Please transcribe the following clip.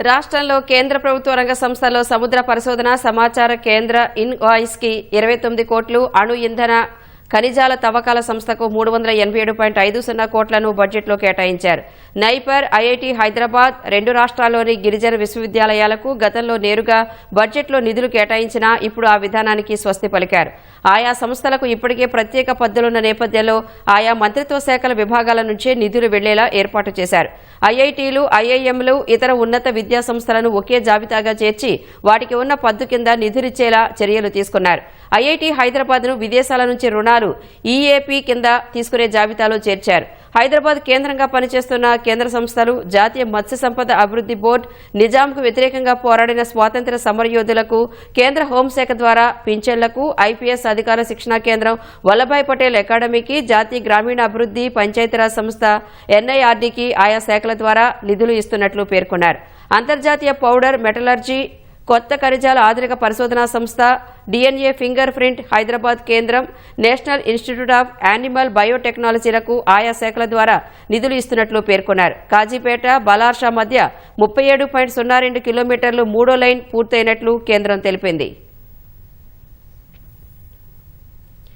రాష్ట్రంలో కేంద్ర ప్రభుత్వ రంగ సంస్థలో సముద్ర పరిశోధన సమాచార కేంద్ర ఇన్వాయిస్కి కి ఇరవై తొమ్మిది కోట్లు అణు ఇంధన ఖనిజాల తవ్వకాల సంస్థకు మూడు వందల ఎనభై ఏడు పాయింట్ ఐదు సున్నా కోట్లను బడ్జెట్లో కేటాయించారు. నైపర్ ఐఐటి హైదరాబాద్ రెండు రాష్ట్రాల్లోని గిరిజన విశ్వవిద్యాలయాలకు గతంలో నేరుగా బడ్జెట్లో నిధులు కేటాయించినా ఇప్పుడు ఆ విధానానికి స్వస్తి పలికారు. ఆయా సంస్థలకు ఇప్పటికే ప్రత్యేక పద్ధతులున్న నేపథ్యంలో ఆయా మంత్రిత్వ శాఖల విభాగాల నుంచే నిధులు వెళ్ళేలా ఏర్పాటు చేశారు. ఐఐటీలు ఐఐఎంలు ఇతర ఉన్నత విద్యా సంస్థలను ఒకే జాబితాగా చేర్చి వాటికి ఉన్న పద్దు కింద నిధులిచ్చేలా చర్యలు తీసుకున్నారు. ఐఐటి హైదరాబాద్ను విదేశాల నుంచి రుణాలు ఈఏపీ కింద తీసుకునే జాబితాలో చేర్చారు. హైదరాబాద్ కేంద్రంగా పనిచేస్తున్న కేంద్ర సంస్థలు జాతీయ మత్స్య సంపద అభివృద్ధి బోర్డు నిజాంకు వ్యతిరేకంగా పోరాడిన స్వాతంత్ర్య సమరయోధులకు కేంద్ర హోంశాఖ ద్వారా పింఛన్లకు ఐపీఎస్ అధికార శిక్షణా కేంద్రం వల్లభాయ్ పటేల్ అకాడమీకి జాతీయ గ్రామీణాభివృద్ది పంచాయతీరాజ్ సంస్థ ఎన్ఐఆర్డీకి ఆయా శాఖల ద్వారా నిధులు ఇస్తున్నట్లు పేర్కొన్నారు. అంతర్జాతీయ పౌడర్ మెటలర్జీ కొత్త కరిజాల ఆధునిక పరిశోధనా సంస్థ డిఎన్ఏ ఫింగర్ ప్రింట్ హైదరాబాద్ కేంద్రం నేషనల్ ఇన్స్టిట్యూట్ ఆఫ్ యానిమల్ బయోటెక్నాలజీలకు ఆయా శాఖల ద్వారా నిధులు ఇస్తున్నట్లు పేర్కొన్నారు. కాజీపేట బలార్షా మధ్య ముప్పై ఏడు పాయింట్ సున్నా రెండు కిలోమీటర్లు మూడో లైన్ పూర్తయినట్లు కేంద్రం తెలిపింది.